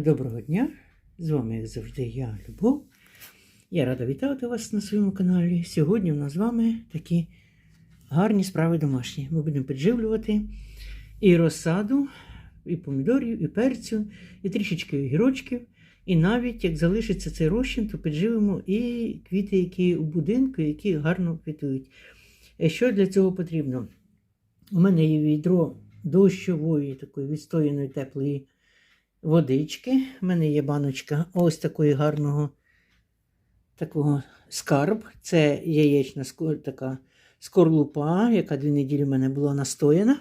Доброго дня! З вами, як завжди, я Любов. Я рада вітати вас на своєму каналі. Сьогодні у нас з вами такі гарні справи домашні. Ми будемо підживлювати і розсаду, і помідорів, і перцю, і трішечки огірочків. І навіть як залишиться цей розчин, то підживимо і квіти, які у будинку, які гарно квітують. Е, Що для цього потрібно? У мене є відро дощової, такої відстояної теплої водички. У мене є баночка ось такої гарного такого скарб. Це яєчна така скорлупа, яка дві неділі в мене була настояна.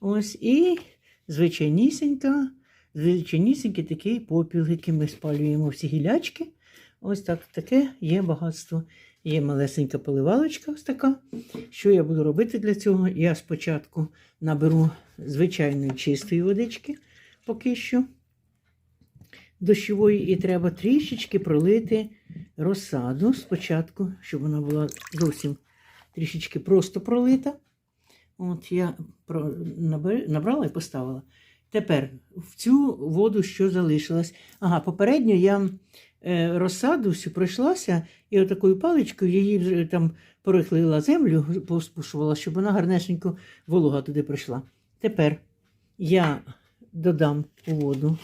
Ось і звичайнісінька, звичайнісінький такий попіл, який ми спалюємо всі гілячки. Ось так таке є багатство. Є малесенька поливалочка, ось така. Що я буду робити для цього? Я спочатку наберу звичайної чистої водички поки що дощової, і треба трішечки пролити розсаду спочатку, щоб вона була зовсім трішечки просто пролита. От я набрала і поставила. Тепер в цю воду, що залишилось. Ага, попередньо я е, розсаду всю пройшлася і отакою паличкою її вже там порихлила землю, поспушувала, щоб вона гарнесенько волога туди прийшла. Тепер я додам у воду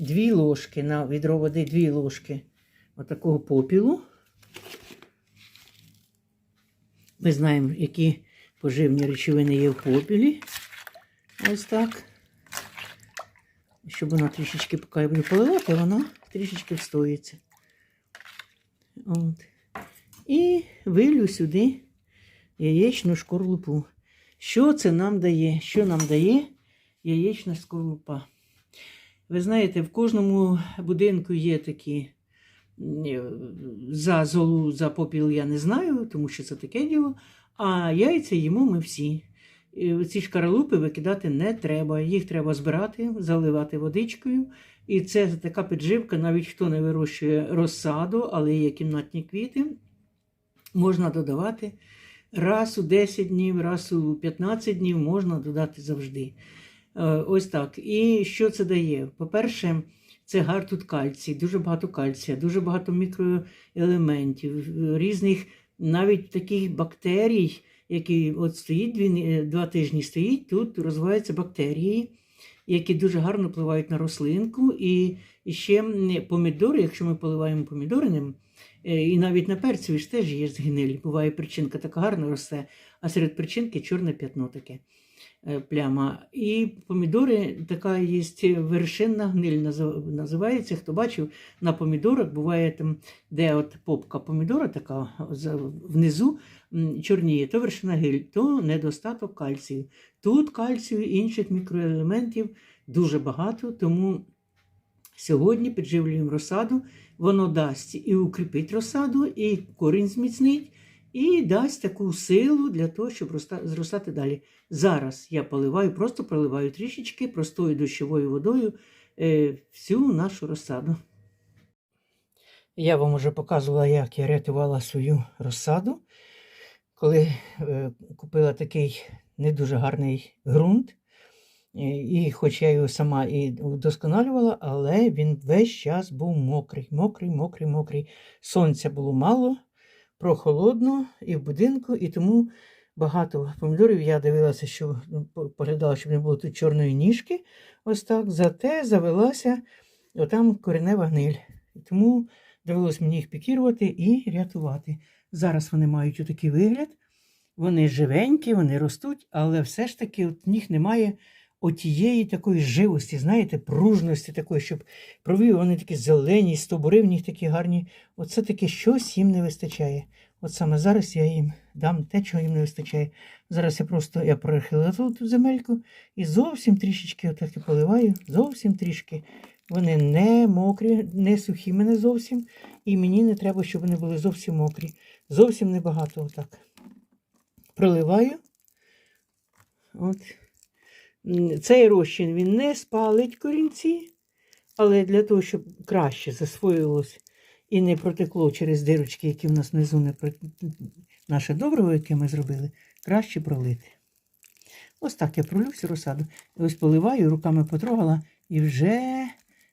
дві ложки на відро води, дві ложки отакого попілу. Ми знаємо, які поживні речовини є в попілі. Ось так. Щоб вона трішечки, поки я буду поливати, вона трішечки встоїться. От. І вилю сюди яєчну шкорлупу. Що це нам дає? Що нам дає яєчна скорлупа? Ви знаєте, в кожному будинку є такі е, за золу, за попіл я не знаю, тому що це таке діло. А яйця їмо ми всі. Ці шкаралупи викидати не треба. Їх треба збирати, заливати водичкою. І це така підживка, навіть хто не вирощує розсаду, але є кімнатні квіти, можна додавати раз у 10 днів, раз у 15 днів можна додати завжди. Е, Ось так. І що це дає? По-перше, це гар тут кальцій, дуже багато кальція, дуже багато мікроелементів, різних навіть таких бактерій, які от стоїть дві, два тижні стоїть, тут розвиваються бактерії, які дуже гарно впливають на рослинку. І, ще помідори, якщо ми поливаємо помідори ним, е, і навіть на перцеві ж теж є згниль. Буває причинка така гарно росте, а серед причинки чорне п'ятно таке е, пляма. І помідори така є вершинна гниль називається. Хто бачив, на помідорах буває там, де от попка помідора така внизу чорніє, то вершина гиль, то недостаток кальцію. Тут кальцію і інших мікроелементів дуже багато, тому сьогодні підживлюємо розсаду. Воно дасть і укріпить розсаду, і корінь зміцнить, і дасть таку силу для того, щоб зростати далі. Зараз я поливаю, просто проливаю трішечки простою дощовою водою е, всю нашу розсаду. Я вам вже показувала, як я рятувала свою розсаду, коли е, купила такий не дуже гарний ґрунт. І, і хоч я його сама і вдосконалювала, але він весь час був мокрий, мокрий, мокрий, мокрий. Сонця було мало, прохолодно і в будинку, і тому багато помідорів я дивилася, що ну, поглядала, щоб не було тут чорної ніжки. Ось так. Зате завелася отам коренева гниль. І тому довелось мені їх пікірувати і рятувати. Зараз вони мають отакий вигляд. Вони живенькі, вони ростуть, але все ж таки от в них немає отієї такої живості, знаєте, пружності такої, щоб провів вони такі зелені, стовбури в них такі гарні. Оце таке щось їм не вистачає. От саме зараз я їм дам те, чого їм не вистачає. Зараз я просто я прихилила тут земельку і зовсім трішечки отак і поливаю, зовсім трішки. Вони не мокрі, не сухі мене зовсім, і мені не треба, щоб вони були зовсім мокрі. Зовсім небагато отак. Проливаю. От. Цей розчин він не спалить корінці, але для того, щоб краще засвоїлось і не протекло через дирочки, які в нас внизу не про... наше добриво, яке ми зробили, краще пролити. Ось так я пролю всю розсаду. Ось поливаю, руками потрогала, і вже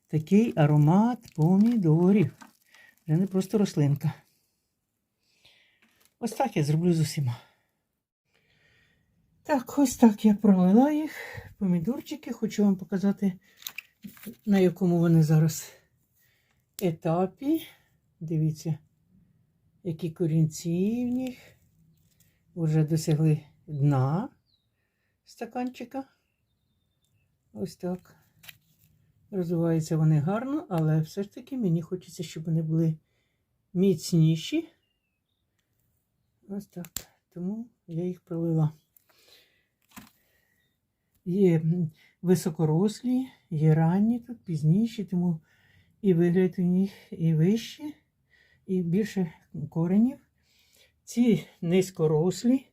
такий аромат помідорів. Вже не просто рослинка. Ось так я зроблю з усіма. Так, ось так я пролила їх. Помідорчики. Хочу вам показати, на якому вони зараз етапі. Дивіться, які корінці в них. Вже досягли дна стаканчика. Ось так. Розвиваються вони гарно, але все ж таки мені хочеться, щоб вони були міцніші. Ось так. Тому я їх пролила. Є високорослі, є ранні тут, пізніші, тому і вигляд у них і вищий, і більше коренів. Ці низькорослі,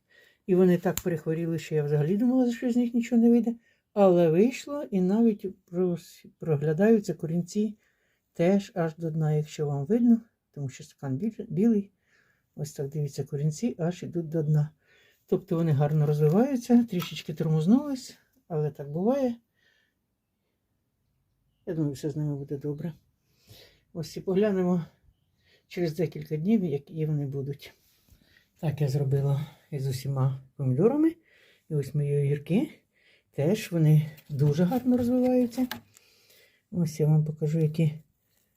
і вони так перехворіли, що я взагалі думала, що з них нічого не вийде. Але вийшло і навіть проглядаються корінці теж аж до дна, якщо вам видно, тому що стакан білий. Ось так дивіться, корінці аж ідуть до дна. Тобто вони гарно розвиваються, трішечки тормознулись, але так буває. Я думаю, все з ними буде добре. Ось і поглянемо через декілька днів, які вони будуть. Так я зробила із усіма помідорами. І ось мої огірки. Теж вони дуже гарно розвиваються. Ось я вам покажу, які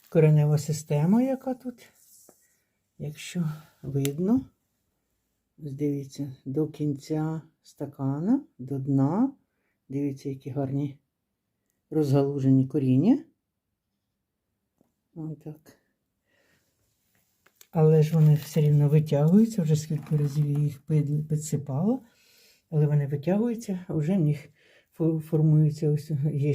коренева система, яка тут. Якщо видно, дивіться, до кінця стакана, до дна. Дивіться, які гарні розгалужені коріння. Ось так. Але ж вони все рівно витягуються, вже скільки разів я їх підсипала, але вони витягуються, вже в них формується ось є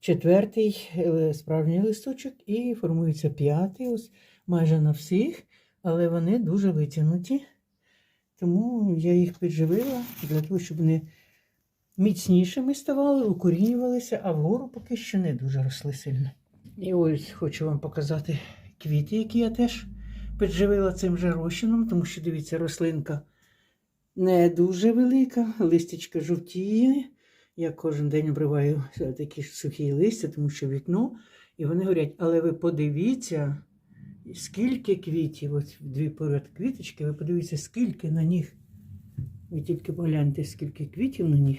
четвертий е, справжній листочок і формується п'ятий, ось майже на всіх, але вони дуже витягнуті. Тому я їх підживила для того, щоб вони міцнішими ставали, укорінювалися, а вгору поки що не дуже росли сильно. І ось хочу вам показати квіти, які я теж підживила цим же розчином, тому що дивіться, рослинка не дуже велика, листячка жовтіє. Я кожен день обриваю такі ж сухі листя, тому що вікно, і вони горять. Але ви подивіться, скільки квітів, ось дві поряд квіточки, ви подивіться, скільки на них. Ви тільки погляньте, скільки квітів на них.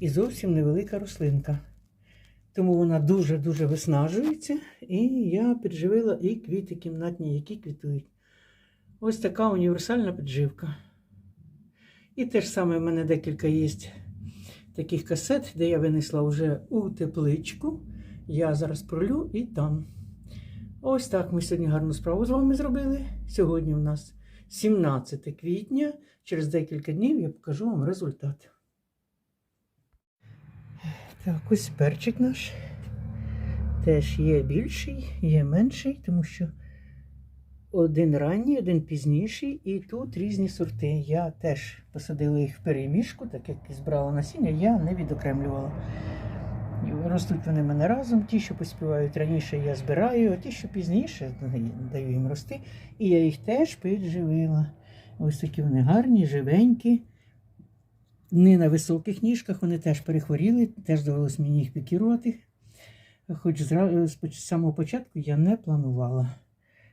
І зовсім невелика рослинка. Тому вона дуже-дуже виснажується. І я підживила і квіти кімнатні, які квітують. Ось така універсальна підживка. І те ж саме в мене декілька є таких касет, де я винесла вже у тепличку. Я зараз пролю і там. Ось так ми сьогодні гарну справу з вами зробили. Сьогодні у нас 17 квітня. Через декілька днів я покажу вам результат. Так, ось перчик наш. Теж є більший, є менший, тому що один ранній, один пізніший, і тут різні сорти. Я теж посадила їх в перемішку, так як і збрала насіння, я не відокремлювала. Ростуть вони мене разом. Ті, що поспівають раніше, я збираю, а ті, що пізніше, даю їм рости. І я їх теж підживила. Ось такі вони гарні, живенькі. Не на високих ніжках, вони теж перехворіли, теж довелося мені їх пікірувати. Хоч з самого початку я не планувала.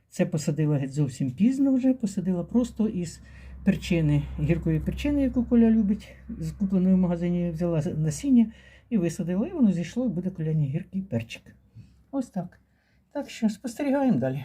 Це посадила геть зовсім пізно вже, посадила просто із перчини, гіркої перчини, яку Коля любить, з купленої в магазині взяла насіння і висадила, і воно зійшло, і буде коляні гіркий перчик. Ось так. Так що спостерігаємо далі.